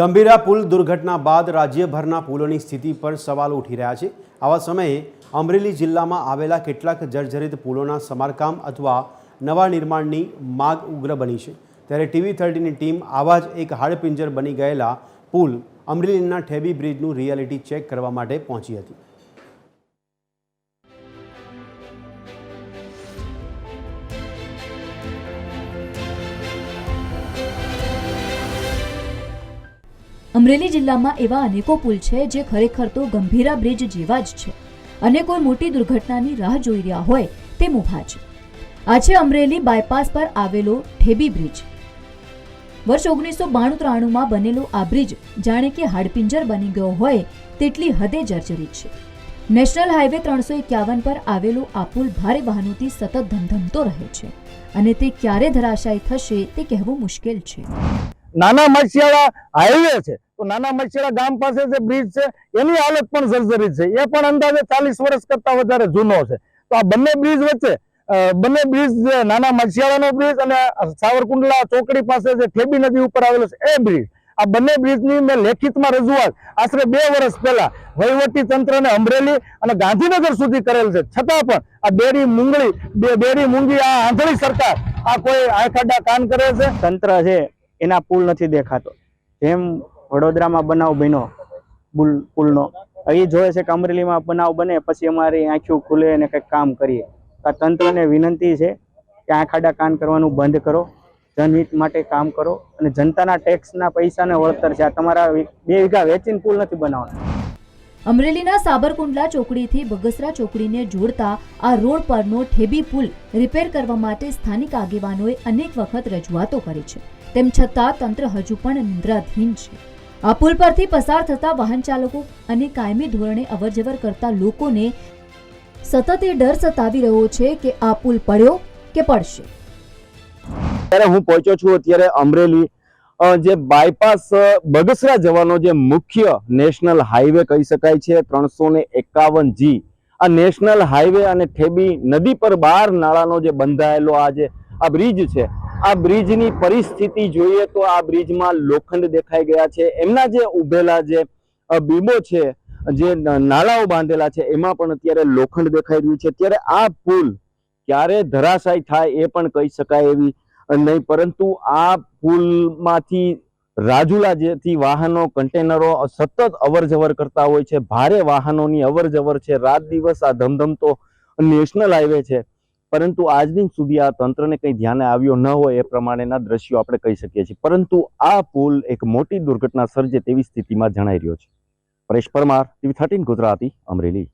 ગંભીરા પુલ દુર્ઘટના બાદ રાજ્યભરના પુલોની સ્થિતિ પર સવાલ ઉઠી રહ્યા છે. આવા સમયે અમરેલી જિલ્લામાં આવેલા કેટલાક જર્જરિત પુલોના સમારકામ અથવા નવા નિર્માણની માગ ઉગ્ર બની છે. ત્યારે ટીવી થર્ટીની ટીમ આવા જ એક હાડપિંજર બની ગયેલા પુલ અમરેલીના ઠેબી બ્રિજનું રિયાલિટી ચેક કરવા માટે પહોંચી હતી. અમરેલી જિલ્લામાં એવા અનેકો પુલ છે જે ખરેખર તો ગંભીરા બ્રિજ જેવા જ છે. અને કોઈ મોટી દુર્ઘટનાની રાહ જોઈ રહ્યા હોય તે ઊભા છે. આ છે અમરેલી બાયપાસ પર આવેલો ઠેબી બ્રિજ. વર્ષ ઓગણીસો બાણું ત્રાણુંમાં બનેલો આ બ્રિજ જાણે કે હાડપિંજર બની ગયો હોય તેટલી હદે જર્જરિત છે. નેશનલ હાઈવે ત્રણસો એકાવન પર આવેલો આ પુલ ભારે વાહનોથી સતત ધમધમતો રહે છે અને તે ક્યારે ધરાશાયી થશે તે કહેવું મુશ્કેલ છે. નાના મરસિયાળા હાઈવે છે. તો નાના મછિયાળા ગામ પાસે જે બ્રિજ છે, એની હાલત પણ જર્જરિત છે. એ પણ અંદાજે ચાલીસ વર્ષ કરતા વધારે જૂનો છે. તો આ બંને બ્રિજ વચ્ચે બંને બ્રિજ નાના મરસિયાળાનો બ્રિજ અને સાવરકુંડલા ચોકડી પાસે જે ઠેબી નદી ઉપર આવેલો છે, એ બ્રિજ આ બંને બ્રિજની મેં લેખિતમાં રજૂઆત આશરે બે વર્ષ પહેલા વહીવટી તંત્રને અમરેલી અને ગાંધીનગર સુધી કરેલ છે. છતાં પણ આ બેડી મુંગળી, બે બેડી મૂંગી આ આંધળી સરકાર આ કોઈ આખાડા કાન કરે છે? તંત્ર છે, એના પુલ નથી દેખાતો. જેમ વડોદરામાં બનાવ બન્યો, પુલ પુલનો એ જોવે છે કે અમરેલીમાં બનાવ બને, પછી અમારી આંખી ખુલે અને કંઈક કામ કરીએ. આ તંત્રને વિનંતી છે કે આંખાડા કાન કરવાનું બંધ કરો. જનહિત માટે કામ કરો અને જનતાના ટેક્સના પૈસાને વળતર છે. આ તમારા બે વીઘા વેચીને પુલ નથી બનાવવાના. અમરેલીના સાબરકુંડલા ચોકડીથી બગસરા ચોકડીને જોડતા આ રોડ પરનો ઠેબી પુલ રિપેર કરવા માટે સ્થાનિક આગેવાનોએ અનેક વખત રજૂઆતો કરી છે. તેમ છતાં તંત્ર હજુ પણ નિંદ્રાધીન છે. આ પુલ પરથી પસાર થતા વાહન ચાલકો અને કાયમી ધોરણે અવરજવર કરતા લોકોને સતત એ ડર સતાવી રહ્યો છે કે આ પુલ પડ્યો કે પડશે. ત્યારે હું પહોંચ્યો છું અત્યારે અમરેલી જે બાયપાસ બગસરા જવાનો જે મુખ્ય નેશનલ હાઈવે કહી શકાય છે, ત્રણસો ને એકાવન જી આ નેશનલ હાઈવે અને ઠેબી નદી પર બાર નાળાનો જે બંધાયેલો આ જે, આ બ્રિજ છે, આ બ્રિજની પરિસ્થિતિ જોઈએ તો આ બ્રિજમાં લોખંડ દેખાઈ ગયા છે. એમના જે ઉભેલા જે બીબો છે, જે નાળાઓ બાંધેલા છે, એમાં પણ અત્યારે લોખંડ દેખાઈ રહ્યું છે. ત્યારે આ પુલ ક્યારે ધરાશાય થાય એ પણ કહી શકાય એવી નહીં, પરંતુ આ પુલમાંથી રાજુલા જેથી વાહનો, કન્ટેનરો સતત અવર જવર કરતા હોય છે. ભારે વાહનોની અવર જવર છે. રાત દિવસ આ ધમધમતો નેશનલ હાઈવે છે. પરંતુ આજ દિન સુધી આ તંત્રને કંઈ ધ્યાને આવ્યો ન હોય એ પ્રમાણેના દ્રશ્યો આપણે કહી શકીએ છીએ. પરંતુ આ પુલ એક મોટી દુર્ઘટના સર્જે તેવી સ્થિતિમાં જણાઈ રહ્યો છે. Paresh Parmar, TV thirteen Gujarati, Amreli.